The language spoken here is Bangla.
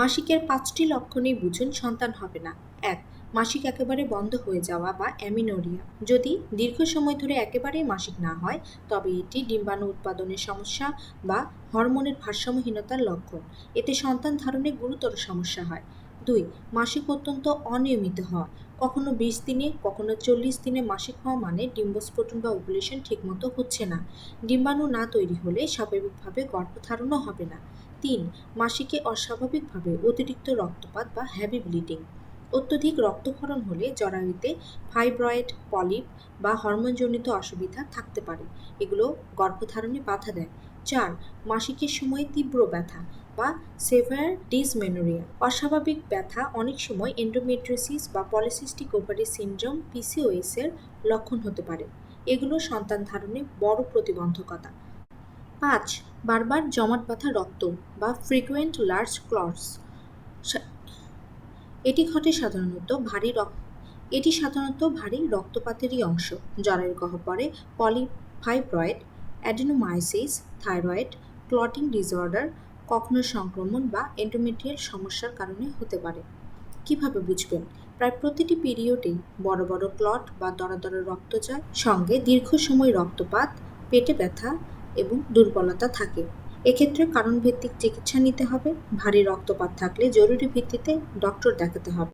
মাসিকের পাঁচটি লক্ষণেই বুঝুন সন্তান হবে না। এক, মাসিক একেবারে বন্ধ হয়ে যাওয়া বা অ্যামিনোরিয়া। যদি দীর্ঘ সময় ধরে একেবারেই মাসিক না হয়, তবে এটি ডিম্বাণু উৎপাদনের সমস্যা বা হরমোনের ভারসাম্যহীনতার লক্ষণ। এতে সন্তান ধারণে গুরুতর সমস্যা হয়। দুই, মাসিক অত্যন্ত অনিয়মিত হওয়া। কখনো বিশ দিনে, কখনো চল্লিশ দিনে মাসিক হওয়া মানে ডিম্বস্ফোটন বা ওভুলেশন ঠিকমতো হচ্ছে না। ডিম্বাণু না তৈরি হলে স্বাভাবিকভাবে গর্ভধারণও হবে না। তিন, মাসিকে অস্বাভাবিকভাবে অতিরিক্ত রক্তপাত বা হ্যাভি ব্লিডিং অত্যধিক রক্তক্ষরণ হলে জরায়ুতে ফাইব্রয়েড পলিপ বা হরমোনজনিত অসুবিধা থাকতে পারে। এগুলো গর্ভধারণে বাধা দেয়। চার মাসিকের সময় তীব্র ব্যথা বা সেভার ডিসমেনোরিয়া অস্বাভাবিক ব্যথা অনেক সময় এন্ডোমেট্রিসিস বা পলিসিস্টিক ওভারি সিনড্রোম পিসিওএস এর লক্ষণ হতে পারে। এগুলো সন্তান ধারণে বড় প্রতিবন্ধকতা। পাঁচ, বারবার জমাট বাঁধা রক্ত বা ফ্রিকুয়েন্ট লার্জ ক্লটস এটি ঘটে সাধারণত ভারী রক্ত, এটি সাধারণত ভারী রক্তপাতেরই অংশ জরায়ুর গহ্বরে polyfibroid adenomyosis thyroid clotting disorder কখনো সংক্রমণ বা এন্ডোমেট্রিয়াল সমস্যার কারণে হতে পারে। কীভাবে বুঝবেন? প্রায় প্রতিটি পিরিয়ডেই বড় বড় ক্লট বা দরা দরা রক্ত যায়। সঙ্গে দীর্ঘ সময় রক্তপাত, পেটে ব্যথা এবং দুর্বলতা থাকে। এক্ষেত্রে কারণভিত্তিক চিকিৎসা নিতে হবে। ভারী রক্তপাত থাকলে জরুরি ভিত্তিতে ডক্টর দেখাতে হবে।